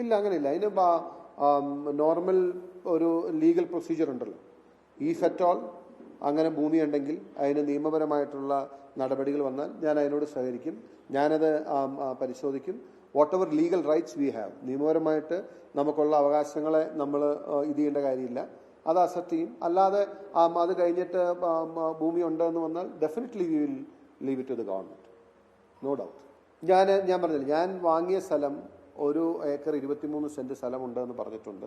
ഇല്ല അങ്ങനെയില്ല. അതിന് നോർമൽ ഒരു ലീഗൽ പ്രൊസീജിയർ ഉണ്ടല്ലോ. ഈ സെറ്റ് ഓൾ അങ്ങനെ ഭൂമി ഉണ്ടെങ്കിൽ അതിന് നിയമപരമായിട്ടുള്ള നടപടികൾ വന്നാൽ ഞാൻ അതിനോട് സഹകരിക്കും. ഞാനത് പരിശോധിക്കും. Whatever legal rights we have നിയമപരമായിട്ട് നമുക്കുള്ള അവകാശങ്ങളെ നമ്മൾ ഇത് ചെയ്യേണ്ട കാര്യമില്ല. അത് അസെപ്റ്റ് ചെയ്യും. അല്ലാതെ അത് കഴിഞ്ഞിട്ട് ഭൂമി ഉണ്ട് എന്ന് വന്നാൽ definitely will leave it to the government no doubt ഞാൻ ഞാൻ പറഞ്ഞില്ല ഞാൻ വാങ്ങിയ സ്ഥലം ഒരു ഏക്കർ ഇരുപത്തിമൂന്ന് സെന്റ് സ്ഥലമുണ്ടെന്ന് പറഞ്ഞിട്ടുണ്ട്.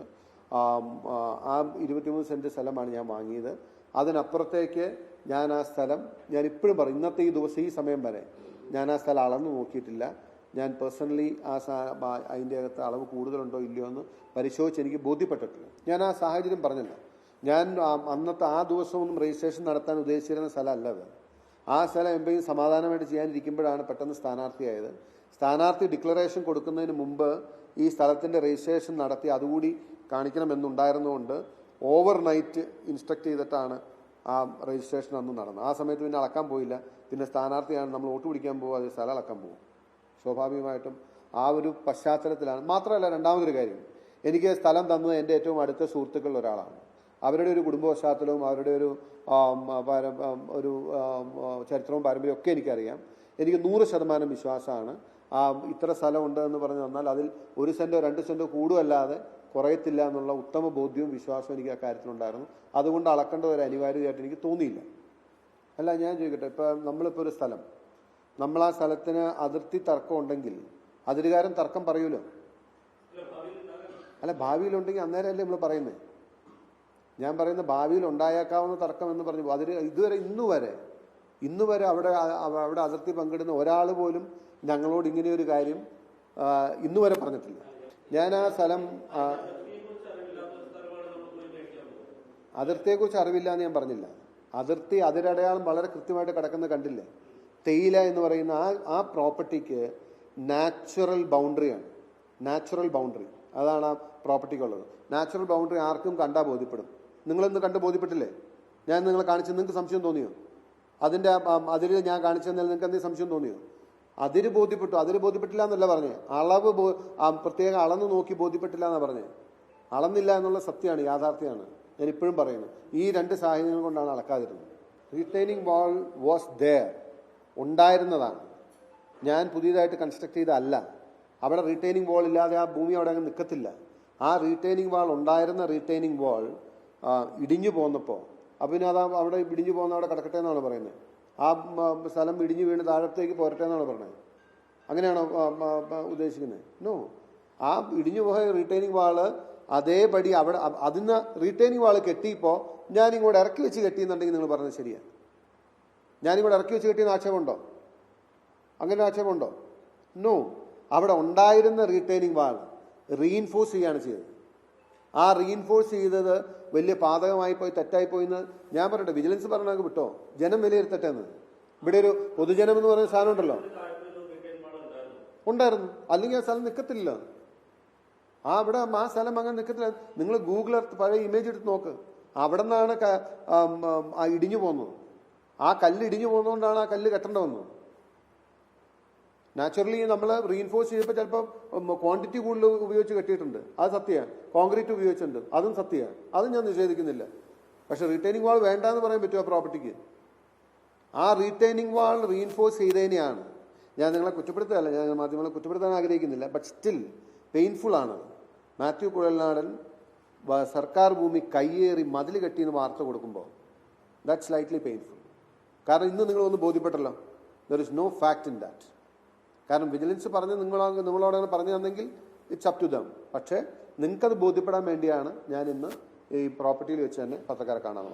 ആ, ഇരുപത്തിമൂന്ന് സെന്റ് സ്ഥലമാണ് ഞാൻ വാങ്ങിയത്. അതിനപ്പുറത്തേക്ക് ഞാൻ ആ സ്ഥലം ഞാൻ ഇപ്പോഴും പറയും ഇന്നത്തെ ഈ ദിവസം ഈ സമയം വരെ ഞാൻ ആ സ്ഥലം അളന്നു നോക്കിയിട്ടില്ല. ഞാൻ പേഴ്സണലി ആ അതിന്റെ അകത്ത് അളവ് കൂടുതലുണ്ടോ ഇല്ലയോ എന്ന് പരിശോധിച്ച് എനിക്ക് ബോധ്യപ്പെട്ടിട്ടില്ല. ഞാൻ ആ സാഹചര്യം പറഞ്ഞില്ല. ഞാൻ അന്നത്തെ ആ ദിവസമൊന്നും രജിസ്ട്രേഷൻ നടത്താൻ ഉദ്ദേശിച്ചിരുന്ന സ്ഥലമല്ല അത്. ആ സ്ഥലം എന്തെങ്കിലും സമാധാനമായിട്ട് ചെയ്യാനിരിക്കുമ്പോഴാണ് പെട്ടെന്ന് സ്ഥാനാർത്ഥിയായത്. സ്ഥാനാർത്ഥി ഡിക്ലറേഷൻ കൊടുക്കുന്നതിന് മുമ്പ് ഈ സ്ഥലത്തിന്റെ രജിസ്ട്രേഷൻ നടത്തി അതുകൂടി കാണിക്കണമെന്നുണ്ടായിരുന്നുകൊണ്ട് ഓവർ നൈറ്റ് ഇൻസ്ട്രക്ട് ചെയ്തിട്ടാണ് ആ രജിസ്ട്രേഷൻ അന്ന് നടന്നത്. ആ സമയത്ത് പിന്നെ അളക്കാൻ പോയില്ല. പിന്നെ സ്ഥാനാർത്ഥിയാണ് നമ്മൾ വോട്ട് പിടിക്കാൻ പോകുക അത് സ്ഥലം അളക്കാൻ പോകും സ്വാഭാവികമായിട്ടും ആ ഒരു പശ്ചാത്തലത്തിലാണ്. മാത്രമല്ല രണ്ടാമതൊരു കാര്യം. എനിക്ക് സ്ഥലം തന്നത് എന്റെ ഏറ്റവും അടുത്ത സുഹൃത്തുക്കളിൽ ഒരാളാണ്. അവരുടെ ഒരു കുടുംബ പശ്ചാത്തലവും അവരുടെ ഒരു ഒരു ചരിത്രവും പാരമ്പര്യവും ഒക്കെ എനിക്കറിയാം. എനിക്ക് നൂറ് ശതമാനം വിശ്വാസമാണ്. ആ ഇത്ര സ്ഥലമുണ്ട് എന്ന് പറഞ്ഞു തന്നാൽ അതിൽ ഒരു സെന്റോ രണ്ട് സെന്റോ കൂടുമല്ലാതെ കുറയത്തില്ല എന്നുള്ള ഉത്തമ ബോധ്യവും വിശ്വാസവും എനിക്ക് ആ കാര്യത്തിലുണ്ടായിരുന്നു. അതുകൊണ്ട് അളക്കേണ്ട ഒരു അനിവാര്യതയായിട്ട് എനിക്ക് തോന്നിയില്ല. അല്ല ഞാൻ ചോദിക്കട്ടെ ഇപ്പം നമ്മളിപ്പോൾ ഒരു സ്ഥലം. നമ്മൾ ആ സ്ഥലത്തിന് അതിർത്തി തർക്കം ഉണ്ടെങ്കിൽ അതിരുകാരൻ തർക്കം പറയൂലോ? അല്ല ഭാവിയിലുണ്ടെങ്കിൽ അന്നേരമല്ലേ നമ്മൾ പറയുന്നത് ഞാൻ പറയുന്ന ഭാവിയിൽ ഉണ്ടായേക്കാവുന്ന തർക്കം എന്ന് പറഞ്ഞു അതിൽ ഇതുവരെ ഇന്നു വരെ ഇന്നു വരെ അവിടെ അവിടെ അതിർത്തി പങ്കിടുന്ന ഒരാൾ പോലും ഞങ്ങളോട് ഇങ്ങനെ ഒരു കാര്യം ഇന്നു വരെ പറഞ്ഞിട്ടില്ല. ഞാൻ ആ സ്ഥലം അതിർത്തിയെ അതിർത്തിയെക്കുറിച്ച് അറിവില്ല എന്ന് ഞാൻ പറഞ്ഞില്ല. അതിർത്തി അതിരടയാളം വളരെ കൃത്യമായിട്ട് കിടക്കുന്ന കണ്ടില്ലേ. തേയില എന്ന് പറയുന്ന ആ ആ പ്രോപ്പർട്ടിക്ക് നാച്ചുറൽ ബൗണ്ടറിയാണ് നാച്ചുറൽ ബൗണ്ടറി. അതാണ് ആ പ്രോപ്പർട്ടിക്കുള്ളത്. നാച്ചുറൽ ബൗണ്ടറി ആർക്കും കണ്ടാൽ ബോധ്യപ്പെടും. നിങ്ങളൊന്ന് കണ്ട് ബോധ്യപ്പെട്ടില്ലേ? ഞാൻ നിങ്ങളെ കാണിച്ച് നിങ്ങൾക്ക് സംശയം തോന്നിയോ? അതിന്റെ അതിര് ഞാൻ കാണിച്ചു തന്നാൽ നിങ്ങൾക്ക് എന്തെങ്കിലും സംശയം തോന്നിയോ? അതിര് ബോധ്യപ്പെട്ടു. അതിര് ബോധ്യപ്പെട്ടില്ല എന്നല്ല പറഞ്ഞേ. അളവ് പ്രത്യേക അളന്ന് നോക്കി ബോധ്യപ്പെട്ടില്ല എന്നാ പറഞ്ഞേ. അളന്നില്ല എന്നുള്ള സത്യമാണ് യാഥാർത്ഥ്യമാണ്. ഞാൻ ഇപ്പോഴും പറയുന്നത് ഈ രണ്ട് സാഹചര്യങ്ങൾ കൊണ്ടാണ് അളക്കാതിരുന്നത്. റീറ്റൈനിങ് വാൾ വാസ് ദയർ ഉണ്ടായിരുന്നതാണ്. ഞാൻ പുതിയതായിട്ട് കൺസ്ട്രക്ട് ചെയ്തതല്ല. അവിടെ റീറ്റൈനിങ് വാൾ ഇല്ലാതെ ആ ഭൂമി അവിടെ അങ്ങ് നിൽക്കത്തില്ല ആ റീറ്റൈനിങ് വാൾ ഉണ്ടായിരുന്ന റീറ്റൈനിങ് വാൾ ഇടിഞ്ഞു പോന്നപ്പോൾ അപ്പം പിന്നെ അത് അവിടെ ഇടിഞ്ഞു പോകുന്ന അവിടെ കിടക്കട്ടെ എന്നാണ് പറയുന്നത്. ആ സ്ഥലം ഇടിഞ്ഞു വീണ് താഴത്തേക്ക് പോരട്ടെ എന്നാണ് പറയുന്നത്. അങ്ങനെയാണോ ഉദ്ദേശിക്കുന്നത്? നോ ആ ഇടിഞ്ഞു പോയ റീറ്റൈനിങ് വാൾ അതേപടി അവിടെ അതിന്ന് റീറ്റൈനിങ് വാൾ കെട്ടിയപ്പോൾ ഞാനിങ്ങോട്ട് ഇറക്കി വെച്ച് കെട്ടിയെന്നുണ്ടെങ്കിൽ നിങ്ങൾ പറഞ്ഞത് ശരിയാണ് ഞാനിങ്ങോട്ട് ഇറക്കി വെച്ച് കെട്ടിയെന്ന് ആക്ഷേപമുണ്ടോ? അങ്ങനെ ആക്ഷേപമുണ്ടോ? നോ അവിടെ ഉണ്ടായിരുന്ന റീറ്റൈനിങ് വാൾ റീഇൻഫോഴ്സ് ചെയ്യാണ് ചെയ്തത്. ആ റീഇൻഫോഴ്സ് ചെയ്തത് വലിയ പാതകമായി പോയി തെറ്റായി പോയി എന്ന് ഞാൻ പറയട്ടെ. വിജിലൻസ് പറഞ്ഞാൽ വിട്ടോ? ജനം വിലയിരുത്തട്ടെ എന്ന്. ഇവിടെ ഒരു പൊതുജനം എന്ന് പറയുന്ന സാധനം ഉണ്ടല്ലോ? ഉണ്ടായിരുന്നു. അല്ലെങ്കിൽ ആ സ്ഥലം നിൽക്കത്തില്ല ആ അവിടെ ആ സ്ഥലം അങ്ങനെ നിൽക്കത്തില്ല നിങ്ങൾ ഗൂഗിൾ എർത്ത് പഴയ ഇമേജ് എടുത്ത് നോക്ക്. അവിടെ നിന്നാണ് ഇടിഞ്ഞു പോകുന്നത്. ആ കല്ല് ഇടിഞ്ഞു പോകുന്നതുകൊണ്ടാണ് ആ കല്ല് കെട്ടേണ്ട വന്നത്. നാച്ചുറലി നമ്മൾ റീഇൻഫോഴ്സ് ചെയ്തപ്പോൾ ചിലപ്പോൾ ക്വാണ്ടിറ്റി കൂടുതൽ ഉപയോഗിച്ച് കെട്ടിയിട്ടുണ്ട്. അത് സത്യമാണ് കോൺക്രീറ്റ് ഉപയോഗിച്ചിട്ടുണ്ട്. അതും സത്യമാണ് അതും ഞാൻ നിഷേധിക്കുന്നില്ല. പക്ഷെ റീറ്റൈനിങ് വാൾ വേണ്ട എന്ന് പറയാൻ പറ്റുമോ പ്രോപ്പർട്ടിക്ക് ആ റീറ്റൈനിങ് വാൾ റീഇൻഫോഴ്സ് ചെയ്തതിനെയാണ് ഞാൻ നിങ്ങളെ കുറ്റപ്പെടുത്തുകയല്ല. ഞാൻ മാധ്യമങ്ങളെ കുറ്റപ്പെടുത്താൻ ആഗ്രഹിക്കുന്നില്ല. ബട്ട് സ്റ്റിൽ പെയിൻഫുൾ ആണ്. മാത്യു കുഴൽനാടൻ സർക്കാർ ഭൂമി കയ്യേറി മതിൽ കെട്ടിയെന്ന് വാർത്ത കൊടുക്കുമ്പോൾ ദാറ്റ്സ് സ്ലൈറ്റ്ലി പെയിൻഫുൾ കാരണം ഇന്ന് നിങ്ങളൊന്ന് ബോധ്യപ്പെട്ടല്ലോ. There is no fact in that കാരണം വിജിലൻസ് പറഞ്ഞ് നിങ്ങളോ നിങ്ങളോട് അങ്ങനെ പറഞ്ഞു തന്നെങ്കിൽ ഇറ്റ്സ് അപ് ടു ദം പക്ഷേ നിങ്ങൾക്കത് ബോധ്യപ്പെടാൻ വേണ്ടിയാണ് ഞാൻ ഇന്ന് ഈ പ്രോപ്പർട്ടിയിൽ വെച്ച് തന്നെ പത്രക്കാരെ കാണാൻ